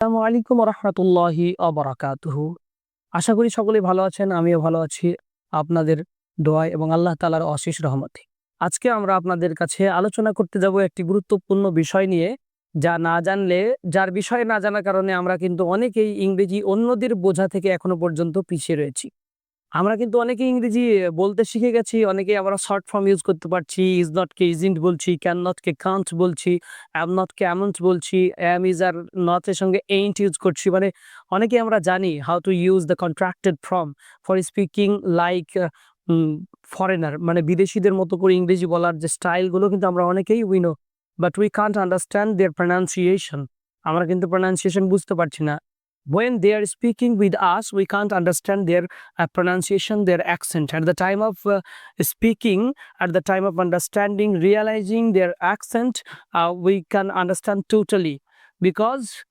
আসসালামু আলাইকুম রহমতুল্লাহি অবরাকাতুহু আশা করি সকলেই ভালো আছেন, আমিও ভালো আছি। আপনাদের দোয়ায় এবং আল্লাহ তালার অশেষ রহমতে। আজকে আমরা আপনাদের কাছে আলোচনা করতে যাব একটি গুরুত্বপূর্ণ বিষয় নিয়ে, যা না জানলে, যার বিষয়ে না জানার কারণে আমরা কিন্তু অনেকেই ইংরেজি অন্যদের বোঝা থেকে এখনও পর্যন্ত পিছিয়ে রয়েছি। আমরা কিন্তু অনেকে ইংরেজি বলতে শিখে গেছি অনেকে আমরা শর্ট ফর্ম ইউজ করতে পারছি ইজ নট কে ইজন্ট বলছি ক্যান নট কে কান্ট বলছি অ্যাম নট কে অ্যামন্ট বলছি অ্যাম ইজ আর নট এর সঙ্গে এইন্ট ইউজ করছি। মানে অনেকে আমরা জানি how to use the contracted form for speaking like foreigner মানে বিদেশিদের মতো করে ইংরেজি বলার যে স্টাইলগুলো কিন্তু আমরা অনেকেই we know but we can't understand their pronunciation আমরা কিন্তু প্রনাউন্সিয়েশন বুঝতে পারছি না। When they are speaking with us we can't understand their uh, pronunciation their accent. At the time of uh, speaking at the time of understanding realizing their accent uh, we can understand totally because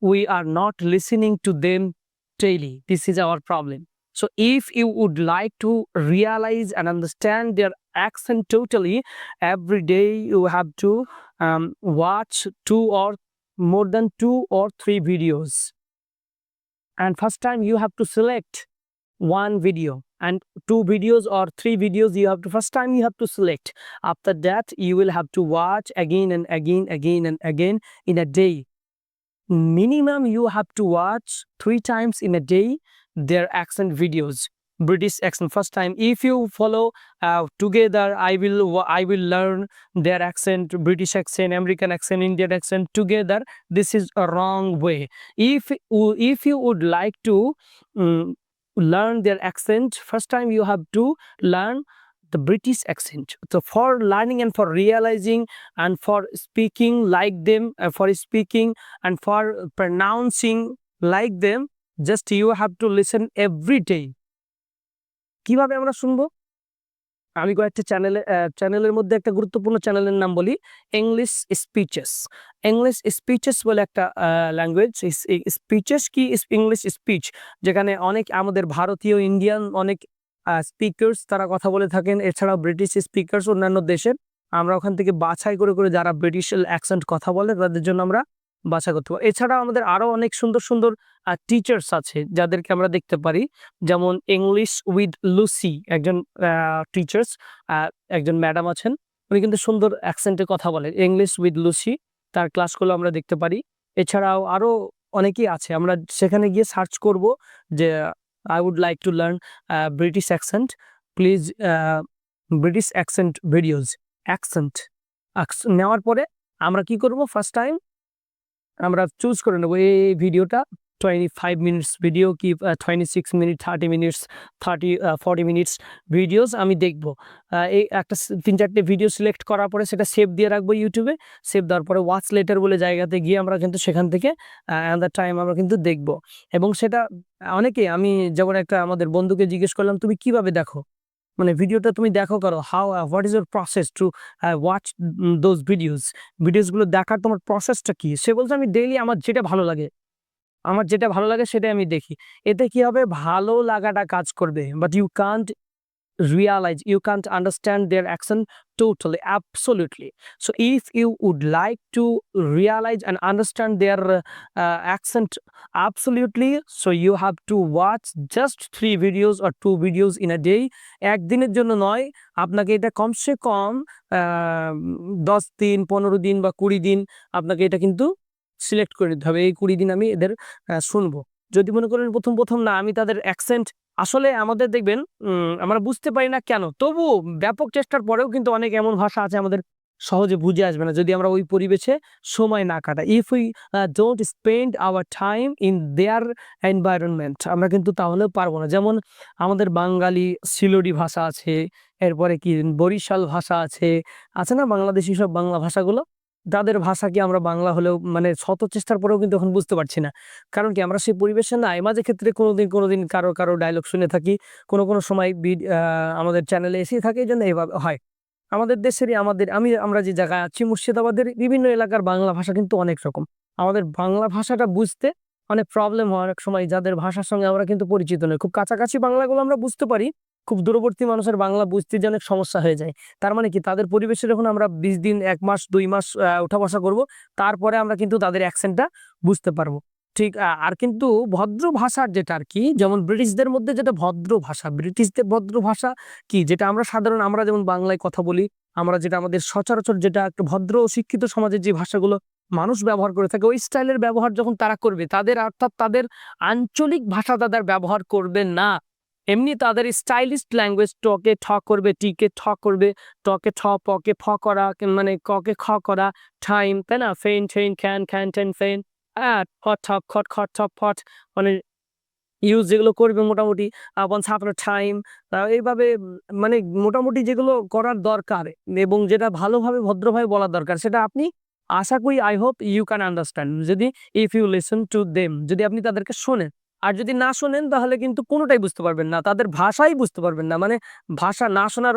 we are not listening to them daily. This is our problem. So if you would like to realize and understand their accent totally every day you have to um, watch two or more than two or three videos and first time you have to select one video. And two videos or three videos you have to first time you have to select. After that you will have to watch again and again again and again in a day. Minimum you have to watch three times in a day their accent videos british accent. First time if you follow uh, together i will i will learn their accent british accent american accent indian accent together. This is a wrong way. If if you would like to mm, learn their accent first time you have to learn the british accent. So for learning and for realizing and for speaking like them uh, for speaking and for pronouncing like them just you have to listen every day কীভাবে আমরা শুনব? আমি কয়েকটা চ্যানেলে চ্যানেলের মধ্যে একটা গুরুত্বপূর্ণ চ্যানেলের নাম বলি ইংলিশ স্পিচেস ইংলিশ স্পিচেস বলে একটা ল্যাঙ্গুয়েজ স্পিচেস কি? ইংলিশ স্পিচ যেখানে অনেক আমাদের ভারতীয় ইন্ডিয়ান অনেক স্পিকার্স তারা কথা বলে থাকেন। এছাড়াও ব্রিটিশ স্পিকার্স অন্যান্য দেশের। আমরা ওখান থেকে বাছাই করে করে যারা ব্রিটিশ অ্যাকসেন্ট কথা বলে, তাদের জন্য আমরা বাছাই করতে পারি এছাড়া আমাদের আরও অনেক সুন্দর সুন্দর টিচার্স আছে যাদেরকে আমরা দেখতে পারি। যেমন ইংলিশ উইথ লুসি একজন টিচার্স একজন ম্যাডাম আছেন। উনি কিন্তু সুন্দর অ্যাকসেন্টে কথা বলেন। ইংলিশ উইথ লুসি তার ক্লাসগুলো আমরা দেখতে পারি। এছাড়াও আরও অনেকেই আছে। আমরা সেখানে গিয়ে সার্চ করব যে I would like to learn British accent please British accent videos accent নেওয়ার পরে আমরা কি করব? ফার্স্ট টাইম আমরা চুজ করে নেব এই ভিডিওটা। টোয়েন্টি ফাইভ মিনিটস ভিডিও কি twenty six minute thirty minutes thirty forty minutes videos আমি দেখব। এই একটা তিন চারটে ভিডিও সিলেক্ট করার পরে সেটা সেভ দিয়ে রাখব ইউটিউবে সেভ দেওয়ার পরে ওয়াচ লেটার বলে জায়গাতে গিয়ে আমরা কিন্তু সেখান থেকে দ্য টাইম আমরা কিন্তু দেখব। এবং সেটা, অনেকে আমি যেমন একটা আমাদের বন্ধুকে জিজ্ঞেস করলাম, তুমি কীভাবে দেখো? মানে ভিডিওটা তুমি দেখো করো how what is your process to watch those videos ভিডিওসগুলো দেখার তোমার প্রসেসটা কি? সে বলছে, আমি ডেইলি আমার যেটা ভালো লাগে, আমার যেটা ভালো লাগে সেটাই আমি দেখি। এতে কি হবে? ভালো লাগাটা কাজ করবে but you can't realize you can't understand their accent totally absolutely so if you would like to realize and understand their uh, uh, accent absolutely so you have to watch just three videos or two videos in a day একদিনের জন্য নয় আপনাকে এটা কমসে কম দশ দিন পনেরো দিন বা কুড়ি দিন আপনাকে এটা কিন্তু সিলেক্ট করে নিতে হবে এই কুড়ি দিন আমি এদের শুনব যদি মনে করেন প্রথম প্রথম না আমি তাদের অ্যাকসেন্ট আসলে আমাদের দেখবেন আমরা বুঝতে পারি না কেন। তবু ব্যাপক চেষ্টার পরেও কিন্তু অনেক এমন ভাষা আছে আমাদের সহজে বুঝে আসবে না, যদি আমরা ওই পরিবেশে সময় না কাটাই। If we don't spend our time in their environment আমরা কিন্তু তাহলেও পারব না। যেমন আমাদের বাঙালি সিলোডি ভাষা আছে, এরপরে কি বরিশাল ভাষা আছে আছে না বাংলাদেশি সব বাংলা ভাষাগুলো? তাদের ভাষা কি আমরা বাংলা হলেও মানে শত চেষ্টার পরেও কিন্তু এখন বুঝতে পারছি না। কারণ কি আমরা সেই পরিবেশে নাই। মাঝে ক্ষেত্রে কোনোদিন কোনোদিন কারও কারও ডায়লগ শুনে থাকি। কোনো কোনো সময় আমাদের চ্যানেলে এসেই থাকে, এই জন্য এভাবে হয়। আমাদের দেশেরই, আমাদের আমি আমরা যে জায়গায় আছি, মুর্শিদাবাদের বিভিন্ন এলাকার বাংলা ভাষা কিন্তু অনেক রকম। আমাদের বাংলা ভাষাটা বুঝতে অনেক প্রবলেম হয় অনেক সময়। যাদের ভাষার সঙ্গে আমরা কিন্তু পরিচিত নই। খুব কাছাকাছি বাংলাগুলো আমরা বুঝতে পারি। খুব দূরবর্তী মানুষের বাংলা বুঝতে যে অনেক সমস্যা হয়ে যায়। তার মানে কি? তাদের পরিবেশে যখন আমরা বিশ দিন, এক মাস, দুই মাস উঠা বসা করব। তারপরে আমরা কিন্তু তাদের অ্যাকসেন্টটা বুঝতে পারব। ঠিক আর কিন্তু ভদ্র ভাষার যেটা আর কি, যেমন ব্রিটিশদের মধ্যে যেটা ভদ্র ভাষা, ব্রিটিশদের ভদ্র ভাষা কি? যেটা আমরা সাধারণ, আমরা যেমন বাংলায় কথা বলি, আমরা যেটা আমাদের সচরাচর যেটা একটা ভদ্র শিক্ষিত সমাজের যে ভাষাগুলো, মানুষ ব্যবহার করে থাকে, ওই স্টাইলের ব্যবহার যখন তারা করবে, তাদের অর্থাৎ তাদের আঞ্চলিক ভাষা তাদের ব্যবহার করবে না। এমনি তাদের স্টাইলিশ ল্যাঙ্গুয়েজ টকে ঠ করবে, টিকে ঠ করবে, টকে ঠ, পকে ফ করা মানে ককে খ করা, ঠাইম, তাই না? ফেন ঠেন ক্যান খ্যান টেন ফেন হ্যাঁ ফট ঠপ খট খট ঠপ ফট মানে ইউজ যেগুলো করবে মোটামুটি, আপন ছাত্র টাইম এইভাবে মানে মোটামুটি যেগুলো করার দরকার এবং যেটা ভালোভাবে, ভদ্রভাবে বলা দরকার, সেটা আপনি আশা করি I hope you can understand যদি if you listen to them যদি আপনি তাদেরকে শোনেন আর যদি না শোনেন, তাহলে কিন্তু কোনোটাই বুঝতে পারবেন না। তাদের ভাষাই বুঝতে পারবেন না। মানে ভাষা না শোনার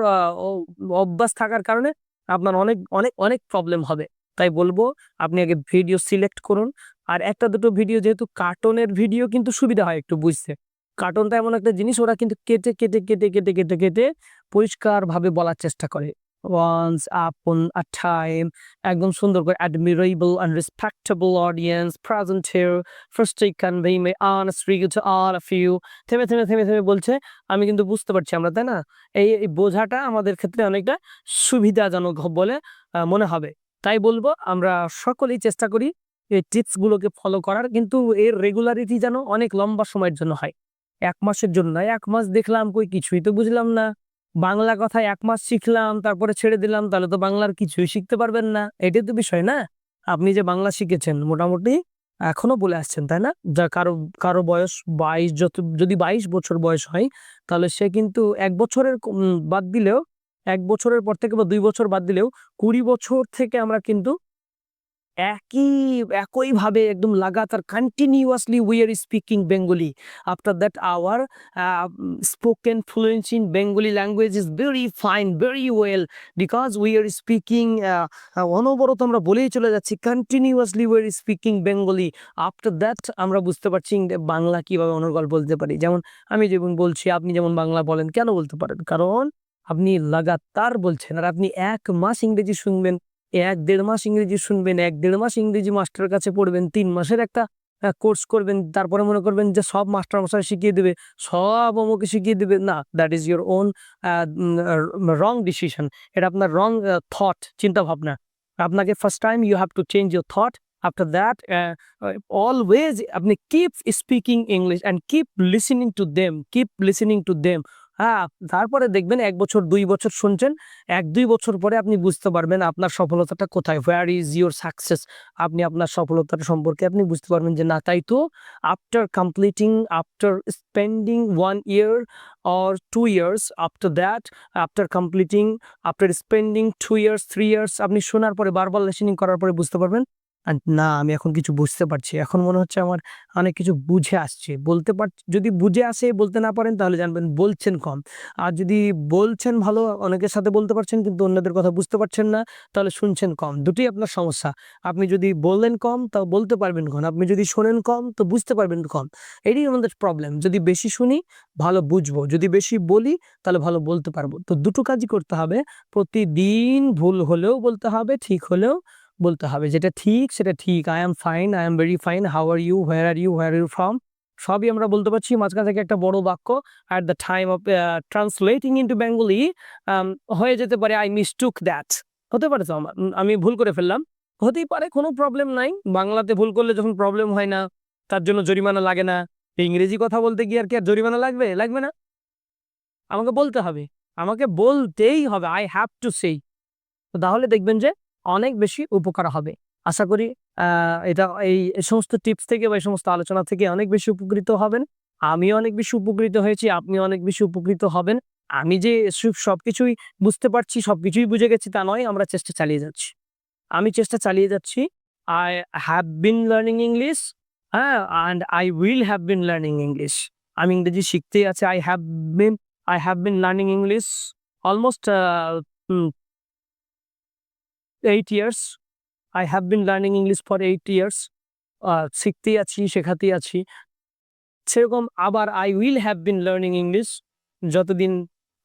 অভ্যাস থাকার কারণে আপনার অনেক অনেক অনেক প্রবলেম হবে। তাই বলব, আপনি আগে ভিডিও সিলেক্ট করুন। আর একটা দুটো ভিডিও যেহেতু কার্টুনের ভিডিও কিন্তু সুবিধা হয় একটু বুঝতে। কার্টুনটা এমন একটা জিনিস, ওরা কিন্তু কেটে কেটে কেটে কেটে কেটে কেটে পরিষ্কারভাবে বলার চেষ্টা করে। ওয়ান্স আপন আ টাইম একদম সুন্দর করে admirable and respectable audience present here. First convey my honest regard to all of you. থেমে থেমে থেমে থেমে বলছে, আমি কিন্তু বুঝতে পারছি আমরা, তাই না? এই বোঝাটা আমাদের ক্ষেত্রে অনেকটা সুবিধাজনক বলে মনে হবে। তাই বলব, আমরা সকলেই চেষ্টা করি এই টিপসগুলোকে ফলো করার, কিন্তু এর রেগুলারিটি যেন অনেক লম্বা সময়ের জন্য হয়। এক মাসের জন্য নয়, এক মাস দেখলাম কই কিছুই তো বুঝলাম না। বাংলা কথা এক মাস শিখলাম, তারপরে ছেড়ে দিলাম, তাহলে তো বাংলার কিছুই শিখতে পারবেন না। এটাই তো বিষয় না? আপনি যে বাংলা শিখেছেন, মোটামুটি এখনও বলে আসছেন, তাই না? যা কারও কারও বয়স বাইশ, যত, যদি বাইশ বছর বয়স হয়, তাহলে সে কিন্তু এক বছরের বাদ দিলেও, এক বছরের পর থেকে বা দুই বছর বাদ দিলেও কুড়ি বছর থেকে আমরা কিন্তু একই, একইভাবে একদম লাগাতার continuously we are speaking Bengali after that our spoken fluence in Bengali language is very fine very well because we are speaking অনবরত আমরা বলেই চলে যাচ্ছি continuously we are speaking Bengali after that আমরা বুঝতে পারছি বাংলা কীভাবে অনর্গল বলতে পারি। যেমন আমি যেমন বলছি, আপনি যেমন বাংলা বলেন, কেন বলতে পারেন? কারণ আপনি লাগাতার বলছেন, আর আপনি এক মাস ইংরেজি শুনবেন। এক দেড় মাস ইংরেজি শুনবেন, এক দেড় মাস ইংরেজি মাস্টারের কাছে পড়বেন, তিন মাসের একটা কোর্স করবেন, তারপরে মনে করবেন যে সব মাস্টার মশাই শিখিয়ে দেবে, সব অমুকে শিখিয়ে দেবে। না that is your own wrong decision এটা আপনার রং থট চিন্তা ভাবনা আপনাকে first time you have to change your thought after that always আপনি keep speaking English and keep listening to them keep listening to them হ্যাঁ তারপরে দেখবেন এক বছর, দুই বছর শুনছেন, এক, দুই বছর পরে আপনি বুঝতে পারবেন আপনার সফলতাটা কোথায় হোয়ার ইজ ইউর সাকসেস আপনি আপনার সফলতার সম্পর্কে আপনি বুঝতে পারবেন যে না, তাই তো after completing after spending one year or two years after that after completing after spending two years three years আপনি শোনার পরে বারবার লিসেনিং করার পরে বুঝতে পারবেন না, আমি এখন কিছু বুঝতে পারছি। এখন মনে হচ্ছে আমার অনেক কিছু বুঝে আসছে। বলতে পার, যদি বুঝে আসে, বলতে না পারেন, তাহলে জানবেন বলছেন কম। আর যদি বলছেন ভালো, অনেকের সাথে বলতে পারছেন, কিন্তু অন্যদের কথা বুঝতে পারছেন না, তাহলে শুনছেন কম। দুটোই আপনার সমস্যা। আপনি যদি বললেন কম, তাও বলতে পারবেন কম। আপনি যদি শোনেন কম, তো বুঝতে পারবেন কম। এটাই আমাদের প্রবলেম যদি বেশি শুনি, ভালো বুঝব। যদি বেশি বলি, তাহলে ভালো বলতে পারব। তো দুটো কাজই করতে হবে। প্রতিদিন ভুল হলেও বলতে হবে, ঠিক হলেও বলতে হবে, যেটা ঠিক, সেটা ঠিক। I am fine I am very fine how are you where are you where you from সবই আমরা বলতে পারছি, মাঝখান থেকে একটা বড় বাক্য at the time of translating into Bengali হয়ে যেতে পারে আই মিসটুক দ্যাট হতে পারে তো আমার আমি ভুল করে ফেললাম। হতেই পারে, কোনো প্রবলেম নাই। বাংলাতে ভুল করলে যখন প্রবলেম হয় না, তার জন্য জরিমানা লাগে না। ইংরেজি কথা বলতে গিয়ে আর কি আর জরিমানা লাগবে? লাগবে না। আমাকে বলতে হবে। আমাকে বলতেই হবে আই হ্যাভ টু সেই তাহলে দেখবেন যে অনেক বেশি উপকার হবে। আশা করি এটা এই সমস্ত টিপস থেকে বা এই সমস্ত আলোচনা থেকে অনেক বেশি উপকৃত হবেন। আমিও অনেক বেশি উপকৃত হয়েছি আপনি অনেক বেশি উপকৃত হবেন। আমি যে সব- সবকিছুই বুঝতে পারছি, সবকিছুই বুঝে গেছি তা নয়, আমরা চেষ্টা চালিয়ে যাচ্ছি। আমি চেষ্টা চালিয়ে যাচ্ছি। I have been learning English হ্যাঁ and I will have been learning English. আমি ইংরেজি শিখতেই আছে। I have been, I have been learning English almost eight years I have been learning English for eight years শিখতেই আছি, শেখাতেই আছি। সেরকম আবার I will have been learning English যতদিন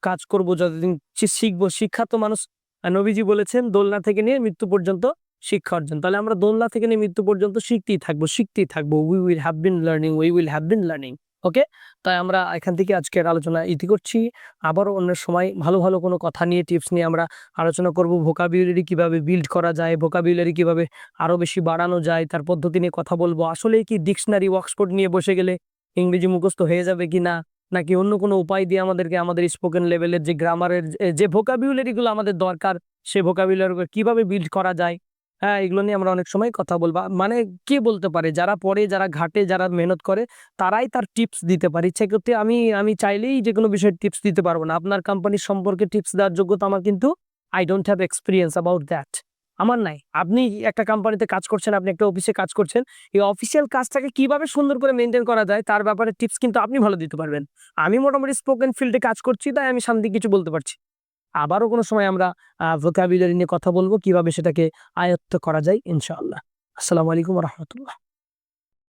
কাজ করব, যতদিন শিখব, শিক্ষা তো মানুষ নবীজি বলেছেন, দোলনা থেকে নিয়ে মৃত্যু পর্যন্ত শিক্ষা অর্জন। তাহলে আমরা দোলনা থেকে নিয়ে মৃত্যু পর্যন্ত শিখতেই থাকব শিখতেই থাকব। We will have been learning we will have been learning okay? তাই আমরা এখান থেকে আজকের আলোচনা ইতি করছি। আবারও অন্য সময় ভালো ভালো কোনো কথা নিয়ে টিপস নিয়ে আমরা আলোচনা করব ভোকাবিউলারি কীভাবে বিল্ড করা যায় ভোকাবিউলারি কীভাবে আরও বেশি বাড়ানো যায়, তার পদ্ধতি নিয়ে কথা বলব। আসলে কি ডিকশনারি ওয়ার্কসপোর্ট নিয়ে বসে গেলে ইংরেজি মুখস্থ হয়ে যাবে কি না নাকি অন্য কোনো উপায় দিয়ে আমাদেরকে আমাদের স্পোকেন লেভেলের যে গ্রামারের যে ভোকাবিউলারিগুলো আমাদের দরকার, সে ভোকাবিউলারিগুলো কীভাবে বিল্ড করা যায় হ্যাঁ এগুলো নিয়ে আমরা অনেক সময় কথা বলব। মানে কে বলতে পারে? যারা পড়ে, যারা ঘাটে, যারা মেহনত করে, তারাই তার টিপস দিতে পারে। সেক্ষেত্রে আমি আমি চাইলেই যে কোনো বিষয়ে টিপস দিতে পারব না। আপনার কোম্পানির সম্পর্কে টিপস দেওয়ার যোগ্যতা আমার কিন্তু I don't have experience about that আমার নাই। আপনি একটা কোম্পানিতে কাজ করছেন, আপনি একটা অফিসে কাজ করছেন, এই অফিসিয়াল কাজটাকে কীভাবে সুন্দর করে মেনটেন করা যায়, তার ব্যাপারে টিপস কিন্তু আপনি ভালো দিতে পারবেন। আমি মোটামুটি স্পোকেন ফিল্ডে কাজ করছি, তাই আমি শান্তি কিছু বলতে পারছি। আবারও কোনো সময় আমরা ভোকাবুলারি নিয়ে কথা বলব, কীভাবে সেটাকে আয়ত্ত করা যায়, ইনশাআল্লাহ। আসসালামু আলাইকুম রহমতুল্লাহ।